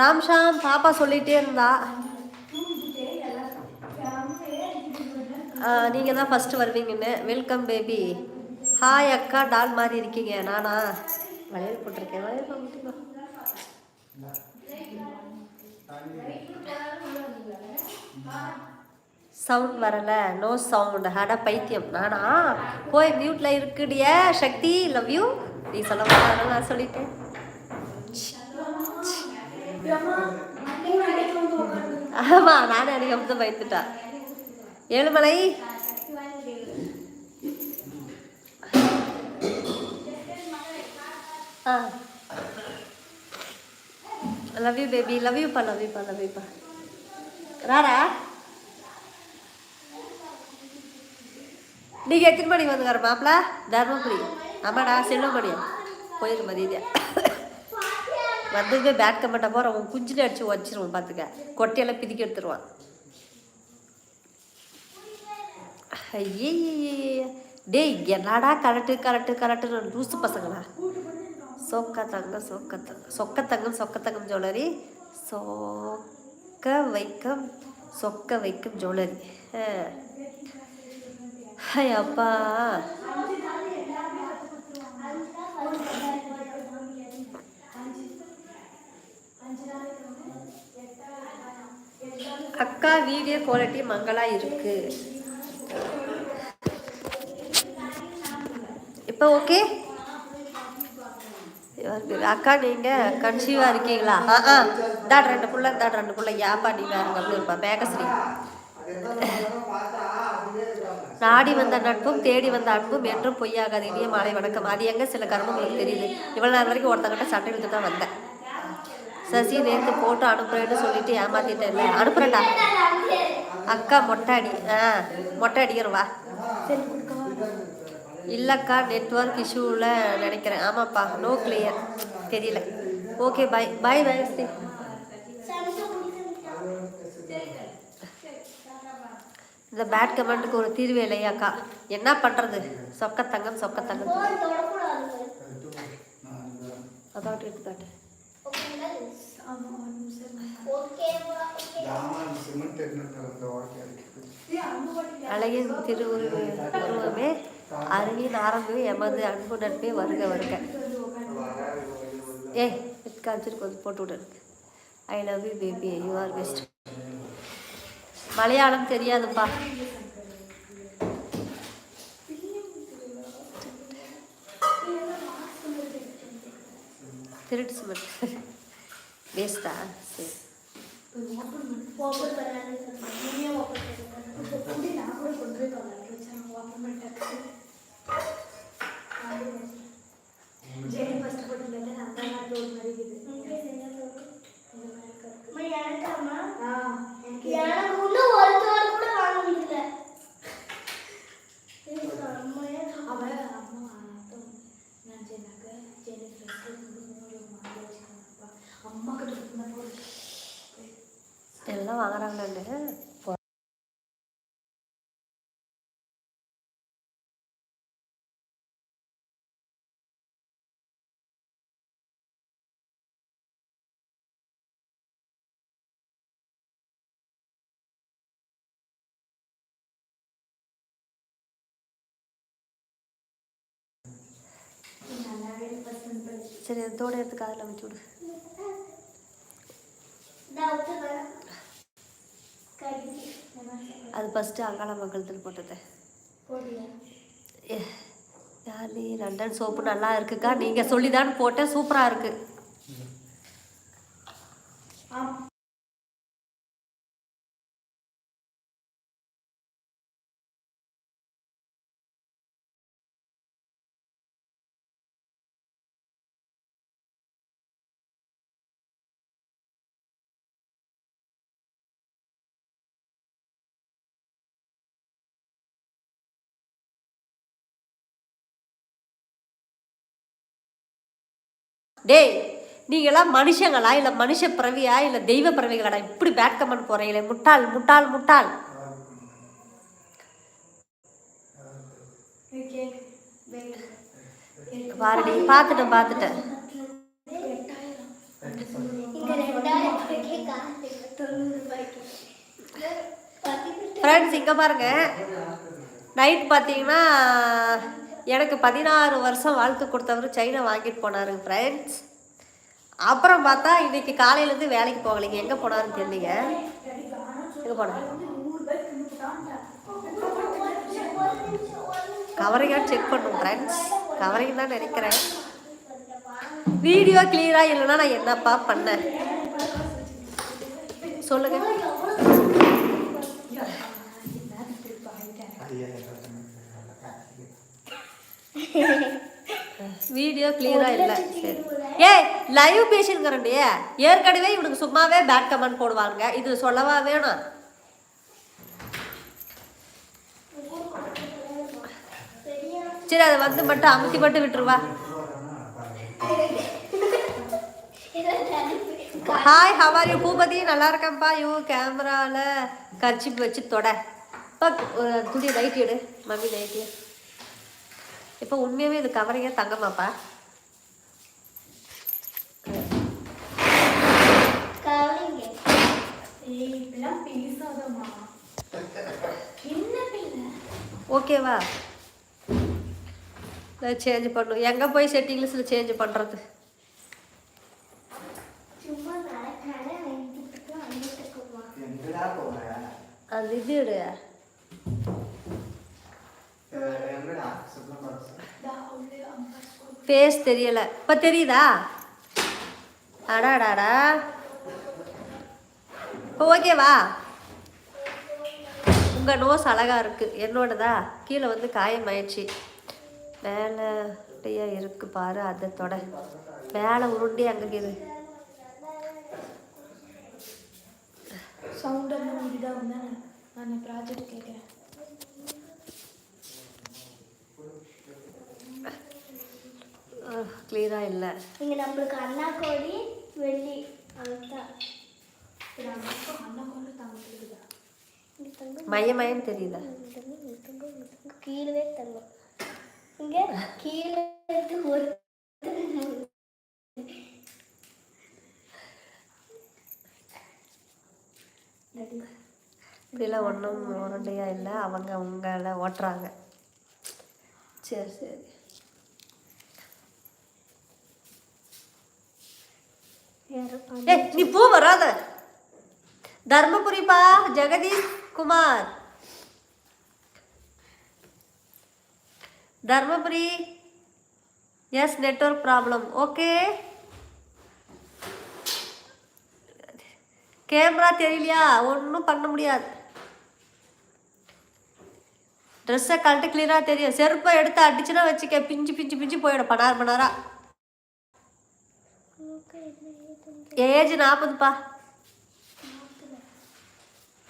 ராம்ஷாம் பாப்பா சொல்லிகிட்டே இருந்தா. நீங்கள் தான் ஃபஸ்ட்டு வருவீங்கன்னு. வெல்கம் பேபி ஹாய் அக்கா. டால் மாதிரி இருக்கீங்க. நானா? வளையல் போட்டிருக்கேன். வளையல் போட்டுக்கோ சவுண்ட் வரல. நோ சவுண்ட் ஹட பைத்தியம். நானா? போய் மியூட்டில் இருக்குடிய சக்தி. லவ் யூ நீ சொல்ல மாட்டா நான் சொல்லிட்டேன். ஆமா நானே அன்னைக்கு அப்படி தான் பயந்துட்டா ஏழுமலை ஆ. லவ் யூ பேபி லவ் யூப்பா லவ் பா லவ் யூப்பா ராரா. நீங்க எத்தனை மணிக்கு வந்துக்கார மாப்பிள? தர்மபுரி. ஆமாடா செல்வமணியா போயிரு மதியதியா வந்ததுமே பேட் கமெண்ட்டா போகிறோம் அவன் குஞ்சில அடிச்சு வச்சிருவோம் பார்த்துக்க. கொட்டையெல்லாம் பிதிக்கி எடுத்துருவான். ஐயே டேய் என்னடா கரட்டு கரட்டு கரட்டுன்னு லூசு பசங்களா? சொக்க தங்கம் சொக்க தங்கம் சொக்க தங்கம் சொக்க தங்கம் ஜுவல்லரி. சொக்க வைக்கம் சொக்க வைக்கும் ஜுவல்லரி. ஹாய் அப்பா. அக்கா வீடியோ குவாலிட்டி மங்களா இருக்கு. இப்போ ஓகே அக்கா நீங்க கன்சீவா இருக்கீங்களா? ஆ ஆ. தாட் ரெண்டு புள்ள தாட் ரெண்டு புள்ள. ஏப்பா நீ வேற அப்படி இருப்பா? மேகஸ்ரீ நாடி வந்த நட்பும் தேடி வந்த அன்பும் என்றும் பொய்யாகாது. இனிய மாலை வணக்கம். அது எங்க சில கருமங்களுக்கு தெரியுது. இவ்வளவு நேரம் வரைக்கும் ஒருத்தங்கிட்ட சட்டை எடுத்து தான் வந்தேன். சசி நேற்று போட்டு அனுப்புறேன்னு சொல்லிட்டு ஏமாத்திட்டேன்ல. அனுப்புறேன்டா அக்கா மொட்டை அடி ஆ மொட்டை அடிக்கிறோம் வா. இல்லைக்கா நெட்ஒர்க் இஷ்யூவில் நினைக்கிறேன். ஆமாப்பா நோ கிளியர் தெரியல. ஓகே பாய் பாய் பாய் இந்த பேட் கமெண்ட்டுக்கு ஒரு தீர்வு இல்லையாக்கா? என்ன பண்ணுறது சொக்க தங்கம் சொக்க தங்கம் அதான் எடுத்துக்காட்டு. அழகின் திருவுருவே உருவமே அருகின் ஆரம்பமே எமது அன்பு நட்பே வருக வருக. ஏய் காமிச்சிட்டு கொஞ்சம் போட்டு விடு I love you baby you are best Malayalam தெரியாதுப்பா. திருட்டு சுமட் வேஸ்டா சரி. ವಾಪಸ್ ಬರಲ್ಲ ನೀನೇ ವಾಪಸ್ ಕುಡಿ ನಾ ಕೂಡ ಕೊಡ್ಬೇಕು ಅವರಿಗೆ ಚೆನ್ನಾಗಿ ವಾಪಸ್ ಮಾಡ್ಟಾಕ್ಸಿ ಜೇನು ಫಸ್ಟ್ ಕೊಟ್ಟಿಲ್ಲ ನಂದನ ರೋಡ್ ಮರಿಗಿದೆ ಅವಳ ಅಮ್ಮ ಆತು ನಾನು ಚೆನ್ನಾಗ ಜೇನು ಫ್ರೆಸ್ வாங்குறாங்கன்னு சரி தோட எடுத்து காதில் வச்சு விடு. அது ஃபஸ்ட்டு அங்காள மங்கலத்தில் போட்டது ஏ, யார் நீ? லண்டன் சோப்பு நல்லா இருக்குக்கா. நீங்கள் சொல்லி தான் போட்டேன். சூப்பராக இருக்கு. டேய் நீங்களாம் மனுஷங்களா? இல்லை மனுஷ பிறவியா? இல்லை தெய்வ பிறவிகளாடா? இப்படி பேட் கமெண்ட் போகிறீங்களே முட்டாள் முட்டாள் முட்டாள். பாருடி பார்த்துட்டேன் பார்த்துட்டேன். ஃப்ரெண்ட்ஸ் இங்கே பாருங்க. நைட் பார்த்தீங்கன்னா எனக்கு பதினாறு வருஷம் வாழ்த்து கொடுத்தவர் சைனா வாங்கிட்டு போனாருங்க ஃப்ரெண்ட்ஸ் அப்புறம் பார்த்தா இன்னைக்கு காலையிலேருந்து வேலைக்கு போகலைங்க எங்கே போனாருன்னு தெரியலீங்க. எங்கே போனார்? கவரிங்காக செக் பண்ணும் ஃப்ரெண்ட்ஸ் கவரிங் தான் நினைக்கிறேன். வீடியோ கிளியராக இல்லைன்னா நான் என்னப்பா பண்ணேன்? சொல்லுங்கள் வீடியோ கிளியரா இல்ல. ஏய் லைவ் பேசிருக்கிறேன்டி ஏற்கனவே இவனுக்கு சும்மாவே பேட் கமெண்ட் போடுவாங்க இது சொல்லவா வேணும்? சரி அதை வந்து மட்டும் அமுத்தி மட்டும் விட்டுருவா. Hi how are you Bhoopathi நல்லா இருக்கேன்ப்பா. யூ கேமராவில் கர்ச்சிப் வச்சு தொட. துணி நைட்டி எடு. மம்மி நைட்டி இப்போ உண்மையாகவே இது கவரிங்க. தங்கமாப்பா ஓகேவா நான் சேஞ்ச் பண்ணும் எங்கே போய் செட்டிங்ஸில் சேஞ்ச் பண்ணுறது அந்த இது ஃபேஸ் தெரியலை. இப்போ தெரியுதா? அடாடாடா. இப்போ ஓகேவா உங்கள் நோஸ் அழகாக இருக்குது என்னோடதா? கீழே வந்து காயமாயிடுச்சு. மேலே உருண்டையாக இருக்கு பாரு அதை தொட. மேலே உருண்டி அங்கே இரு சவுண்ட் எல்லாம் இதுதான் நான் ப்ராஜெக்ட் கேட்குறேன் கிளியராக இல்லை. இங்க நம்மளுக்கு அண்ணா கோடி வெள்ளி அதுதான் தங்கம் இங்க தங்கம் கீழே தங்கம் இங்க கீழே இருந்து ஒரு இப்படிலாம் ஒன்றும் உருண்டையாக இல்லை. அவங்க உங்களை ஓட்டுறாங்க. சரி சரி. ஏ நீ பூ வராத. தர்மபுரிப்பா Jagadish Kumar. Dharmapuri yes network problem. Okay. Camera தெரியலையா? ஒன்றும் பண்ண முடியாது. ட்ரெஸ்ஸை கழட்டு கிளியராக தெரியும். செருப்பை எடுத்து அடிச்சுன்னா வச்சுக்க. பிஞ்சு பிஞ்சு பிஞ்சு போயிடும். பனார் பனாரா ஏஜ் நாற்பதுப்பா.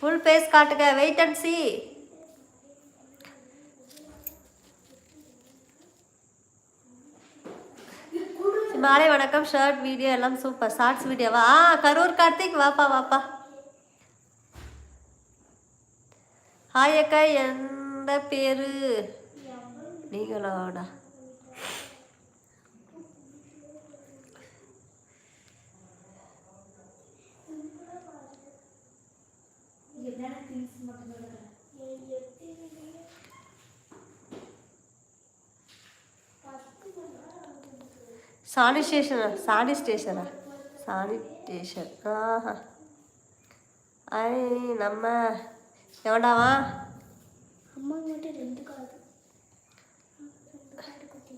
ஃபுல் ஃபேஸ் காட்டுங்க. வெயிட் அண்ட் சி மாலை வணக்கம். ஷர்ட் வீடியோ எல்லாம் சூப்பர் ஷார்ட்ஸ் வீடியோவா ஆ கரூர் கார்த்திக் வாப்பா வாப்பா. ஹாய் அக்கா எந்த பேரு? நீங்களோடா. சாணி ஸ்டேஷனா? சாணி ஸ்டேஷனா? சானிடேஷன் ஆஹா. ஐ நம்ம எவன்டாவா அம்மா மட்டும் ரெண்டு காது ரெண்டு காது குட்டி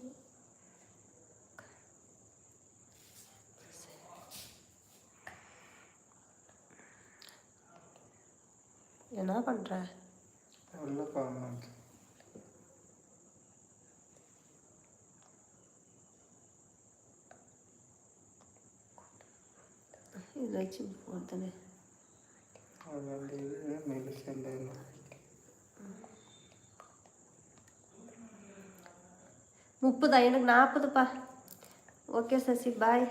என்ன பண்ணுற உள்ள போகணும் இது வச்சு ஒருத்தனே அதோட இது மெடிசன் முப்பதா எனக்கு நாற்பதுப்பா ஓகே சசி பாய்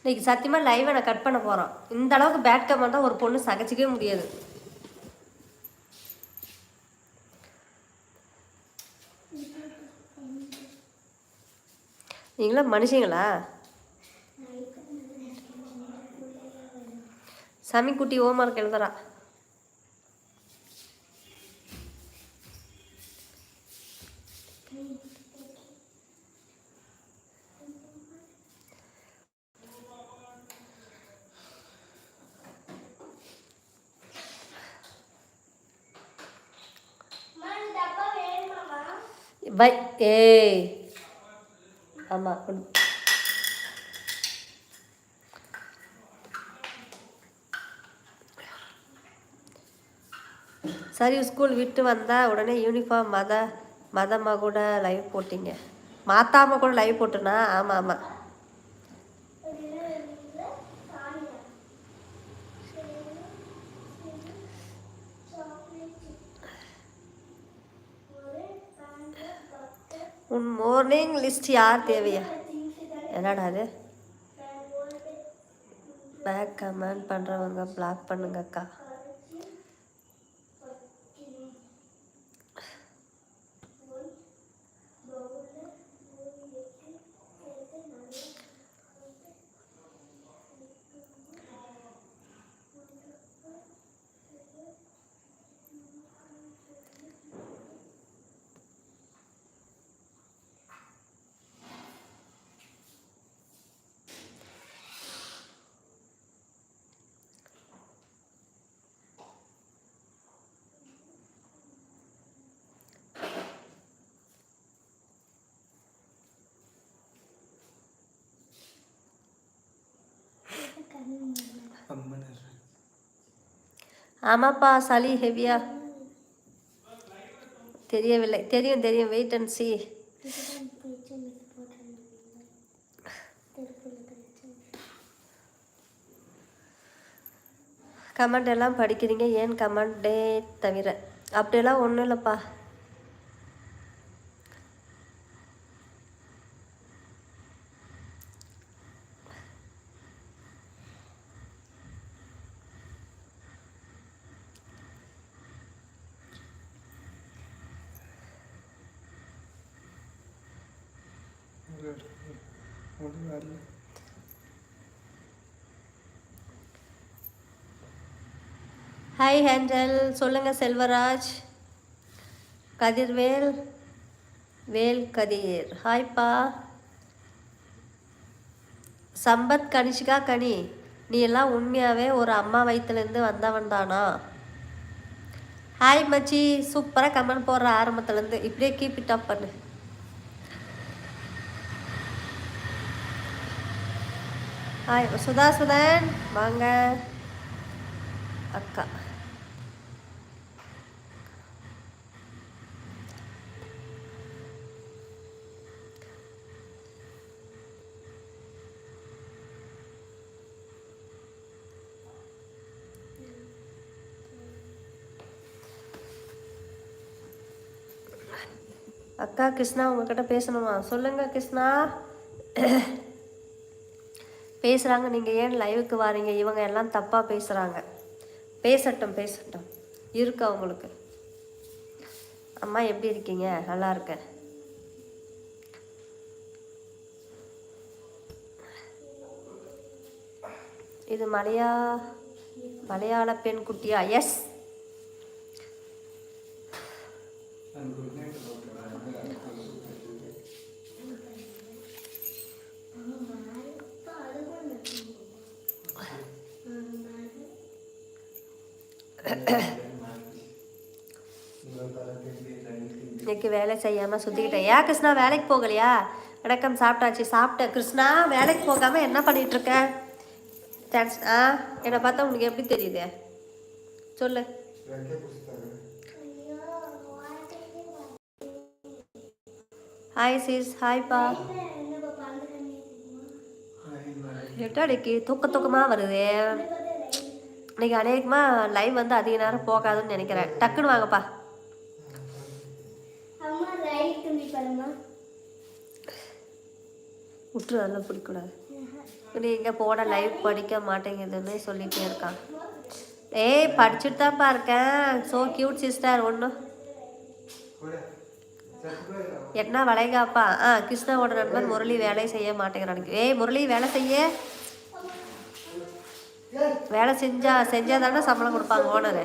இன்னைக்கு சத்தியமாக லைவை நான் கட் பண்ண போகிறோம் இந்த அளவுக்கு பேட் கமெண்ட் தான் ஒரு பொண்ணு சகைச்சிக்கவே முடியாது. நீங்களும் மனுஷங்களா? சாமி குட்டி ஓமார்க் எழுதுறா. பை ஏய் ஆமாம் சரி ஸ்கூல் விட்டு வந்தால் உடனே யூனிஃபார்ம் மத மதமாக கூட லைவ் போட்டிங்க. மாத்தாம கூட லைவ் போட்டுனா ஆமாம் ஆமாம் உன் மார்னிங் லிஸ்ட் யார் தேவையா? என்னடா அது பேக் கமெண்ட் பண்ணுறவங்க பிளாக் பண்ணுங்கக்கா அம்மன் இரு. ஆமாப்பா சளி ஹெவியா தெரியவில்லை. தெரியும் தெரியும். வெயிட் அண்ட் சி கமெண்ட் எல்லாம் படிக்கிறீங்க. ஏன் கமெண்டே தவிர? அப்படியெல்லாம் ஒன்றும் இல்லைப்பா இரு, இரு. ஒரு வரல. ஹாய் ஹேஞ்சல் சொல்லுங்கள் செல்வராஜ். கதிர்வேல். வேல் கதிர். ஹாய்ப்பா சம்பத் கனிஷிகா கனி. நீ எல்லாம் உண்மையாகவே ஒரு அம்மா வயிற்றுலேருந்து வந்தவன் தானா? ஹாய் மச்சி. சூப்பராக கமெண்ட் போடுற ஆரம்பத்துலேருந்து. இப்படியே கீப் இட் அப் பண்ணு. ஹாய் சுதா சுதன். வாங்க. அக்கா. அக்கா கிருஷ்ணா உங்ககிட்ட பேசணுமா? சொல்லுங்க கிருஷ்ணா. பேசுகிறாங்க நீங்கள் ஏன் லைவுக்கு வாரீங்க? இவங்க எல்லாம் தப்பாக பேசுகிறாங்க பேசட்டும் பேசட்டும். இருக்கு அவங்களுக்கு அம்மா எப்படி இருக்கீங்க? நல்லா இருக்கேன். இது மலையா மலையாள பெண் குட்டியா? எஸ் வேலையும் செய்யாமல் சுற்றிக்கிட்டேன் ஏன் கிருஷ்ணா வேலைக்கு போகலையா? வணக்கம் சாப்பிட்டாச்சு. சாப்பிட்டேன் கிருஷ்ணா வேலைக்கு போகாமல் என்ன பண்ணிகிட்ருக்க தேங்க்ஸ். ஆ என்னை பார்த்தா உனக்கு எப்படி தெரியுது? சொல்லு. ஹாய் சீஸ் ஹாய்ப்பா எட்டாடிக்கு தூக்க தூக்கமாக வருது? இன்னைக்கு அநேகமாக லைவ் வந்து அதிக நேரம் போகாதுன்னு நினைக்கிறேன். டக்குன்னு வாங்கப்பா. பாருமா விட்டுரு அதெல்லாம் பிடிக்கூடாது. நீங்கள் போட லைவ் படிக்க மாட்டேங்குதுன்னு சொல்லிட்டே இருக்கான். ஏய் படிச்சுட்டு தான்ப்பா இருக்கேன். ஸோ கியூட் சிஸ்டர் ஒன்றும் என்ன வளைகாப்பா? ஆ கிருஷ்ணாவோட நண்பர் முரளி வேலை செய்ய மாட்டேங்கிறானுங்க ஏய் முரளி வேலை செய்ய? வேலை செஞ்சா செஞ்சா தானே சம்பளம் கொடுப்பாங்க ஓனரு.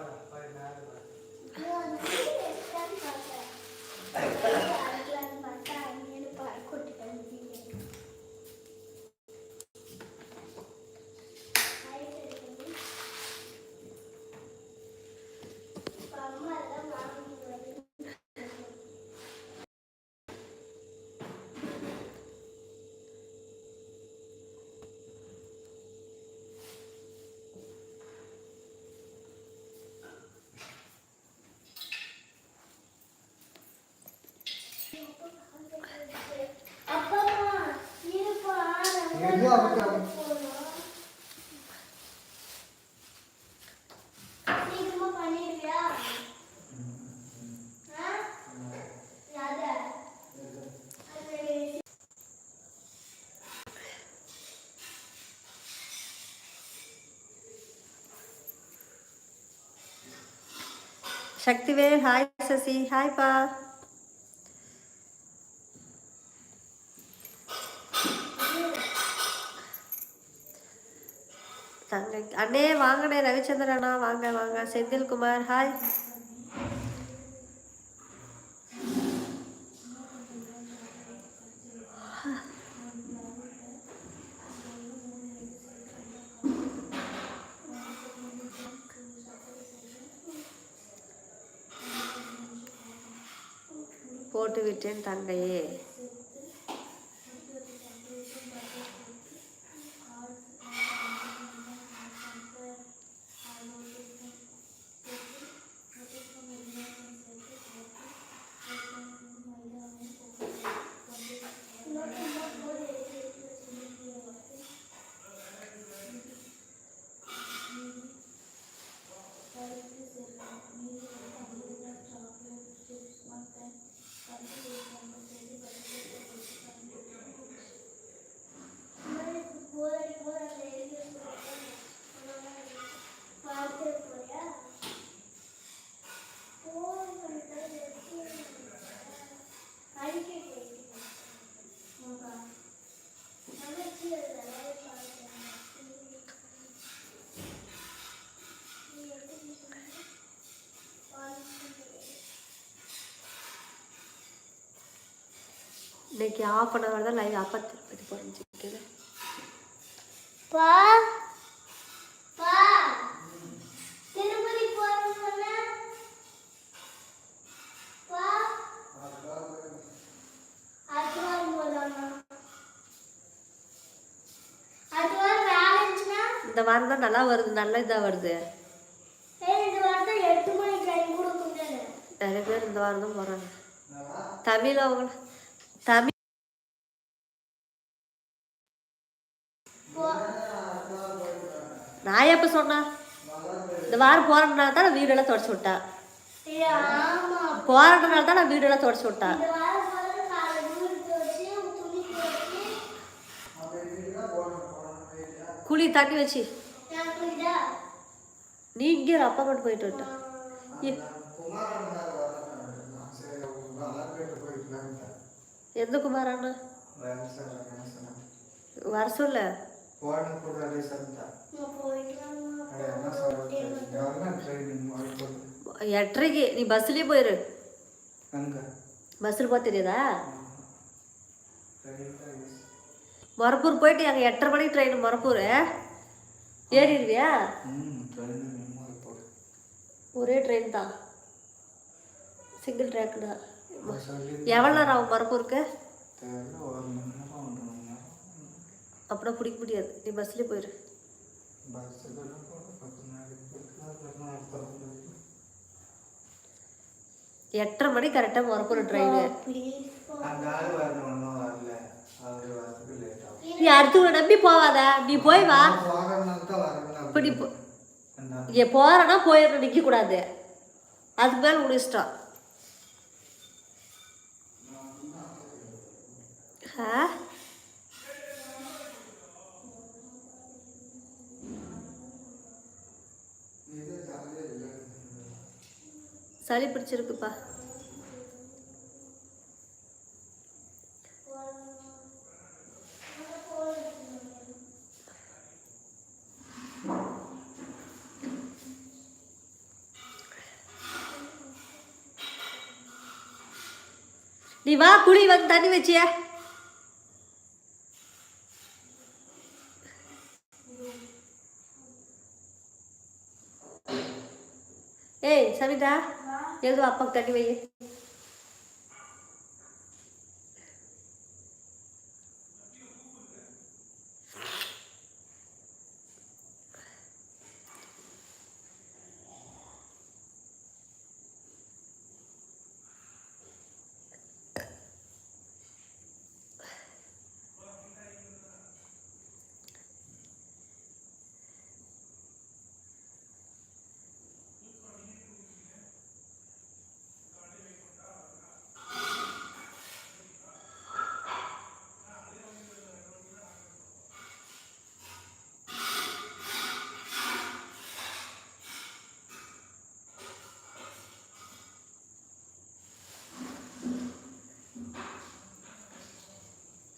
எங்க அவங்க சீக்கிரமா பண்ணிடுவியா ஆ? ராதா. அது சக்திவேல் ஹாய் சசி ஹாய்ப்பா தங்க அண்ணே வாங்கண்ணே ரவிச்சந்திரன் அண்ணா வாங்க வாங்க செந்தில்குமார் ஹாய் போட்டு விட்டேன் தங்கையே. இன்னைக்கு ஆஃப் அன் ஹவர் தான் லைவ் அப்பா திருப்பதி போகிறேன்னு பா பா. திருப்பதி போறேன்னு பா. இந்த வாரம் தான் நல்லா வருது நல்ல இதாக வருது. நிறைய பேர் இந்த வாரம் தான் போகிறாங்க தமிழ் அவங்க தமிழ் நான் எப்போ சொன்னா இந்த வாரம் போகிறதுனால தான் நான் வீடெல்லாம் தொடச்சி விட்டேன். ஏய் தான் நான் வீடெல்லாம் தொடச்சி விட்டேன். வீடு குழி தண்ணி வச்சு. நீ இங்கே அப்பா மட்டும் போயிட்டு விட்டேன் எந்த குமாராண்ணா வர சொல்ல. போயிட்டு எட்டரைக்கு நீ பஸ்லேயே போயிரு. பஸ்ஸில் போக தெரியாதா? மொரப்பூர் போயிட்டு அங்கே எட்டரை மணிக்கு ட்ரெயின் மொரப்பூர். ஏறிடுவியா? ஒரே ட்ரெயின் தான். சிங்கிள் ட்ராக் தான். எவ்வளோ நேரம் ஆகும் மரப்பூருக்கு? அப்படின்னா பிடிக்க முடியாது. நீ பஸ்லேயே போயிரு பஸ்ஸுக்கு போட பத்து நாளைக்கு போயிட்டு அப்புறம் அடுத்த எட்டரை மணி கரெக்டாக ட்ரெயின் லேட் ஆகும். நீ அடுத்தவங்களை நம்பி போவாத. நீ போய் வா. வாகனம் தான் வரணும் இப்ப நீ போ- என்ன? இங்கே போகிறேன்னா போயிடணும் நிற்கக்கூடாது அதுக்கு மேலே உன் இஷ்டம். ஆ இது ஜாலியாக இல்லை சளி பிடிச்சிருக்குப்பா. நீ வா குழி வந்து தண்ணி வச்சிய? ஏய் சவிதா. எழுது அப்பாக்கு தண்ணி வை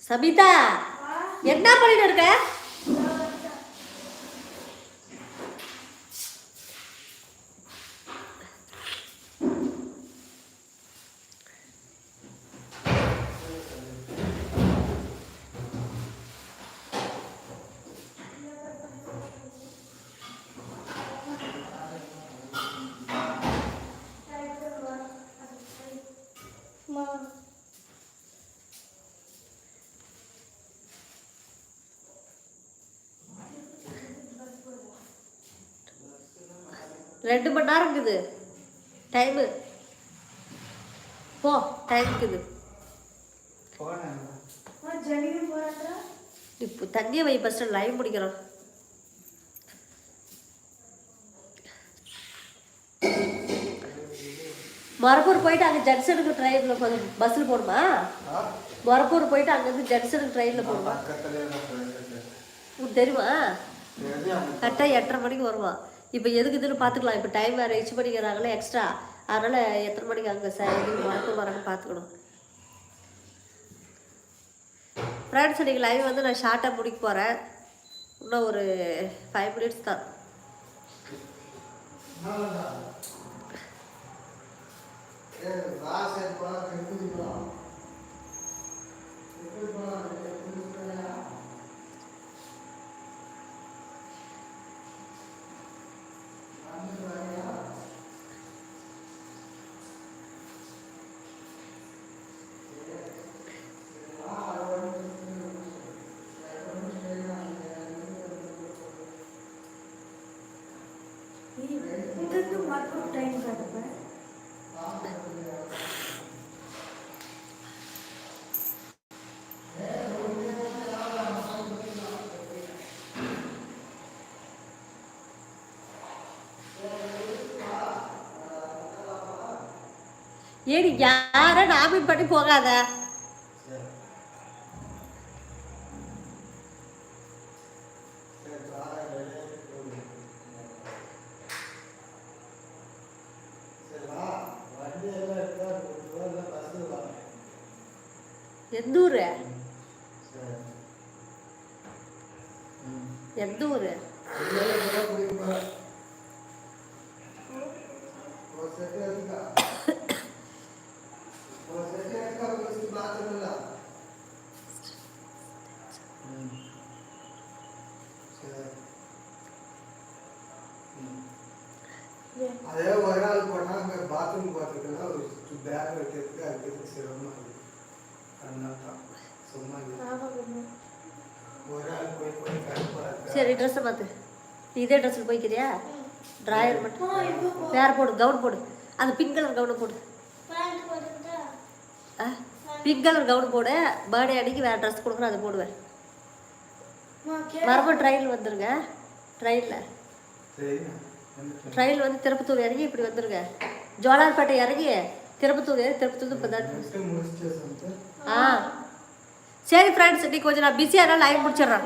சபிதா என்ன பண்ணிட்டு இருக்க? ரெண்டு மணி நேரம் இருக்குது. டைமு போ டைம் இருக்குது. இப்போ தண்ணியை வை ஃபஸ்ட்டு லைன் பிடிக்கிறோம் மொரப்பூர் போயிட்டு அங்கே ஜங்ஷனுக்கு ட்ரெயினில் போ பஸ்ஸில் போகணுமா மொரப்பூர் போயிட்டு அங்கேருந்து ஜங்ஷனுக்கு ட்ரெயினில் போகணுமா தெரியும் கரெக்டாக எட்டரை மணிக்கு வருவான் இப்போ எதுக்கு இதுன்னு பார்த்துக்கலாம் இப்போ டைம் வேறு எச்சு பண்ணிக்கிறாங்களே எக்ஸ்ட்ரா அதனால் எத்தனை மணிக்கு அங்கே சார் எதுவும் மறக்க மரம்னு பார்த்துக்கணும் ஃப்ரெண்ட்ஸ் இன்னைக்கு லைவ் வந்து நான் ஷார்ட்டாக முடிக்க போகிறேன் இன்னும் ஒரு ஃபைவ் மினிட்ஸ் தான். ஏ வாசல் போனா இங்கிருந்து மறுபடியும் ஏடி யாரும் நாமின் பண்ணி போகாத எந்த ஊர் எந்த ஊர் அதே ஒரு நாள் போனா அங்க பாத்ரூம் போறதுக்குன்னா ஒரு பேக் வைக்கிறதுக்கு அதுக்கு சரி ட்ரெஸ்ஸை மாற்று நீ இதே ட்ரெஸ்ஸில் போய்க்கிறியா? ட்ராயர் மட்டும். வேற போடு கவுன் போடு. அந்த பிங்க் கலர் கவுனை போடு. ஆ? பிங்க் கலர் கவுன் போடு. பர்த்டே அன்னைக்கு வேறு ட்ரெஸ் கொடுக்குறேன் அதை போடுவேன் மறுபடியும் ட்ரெயின் வந்துருங்க. ட்ரெயினில் சரிங்க வந்துட்டேன் ட்ரெயின் வந்து திருப்பத்தூர் இறங்கி இப்படி வந்துருங்க. ஜோலார்பேட்டை இறங்கி திருப்பத்தூர் ஏறி திருப்பத்தூர் இப்போ தான் ஆ. சரி ஃப்ரெண்ட்ஸ் இன்னைக்கு கொஞ்சம் நான் பிஸியாக லைன் முடிச்சிடுறேன்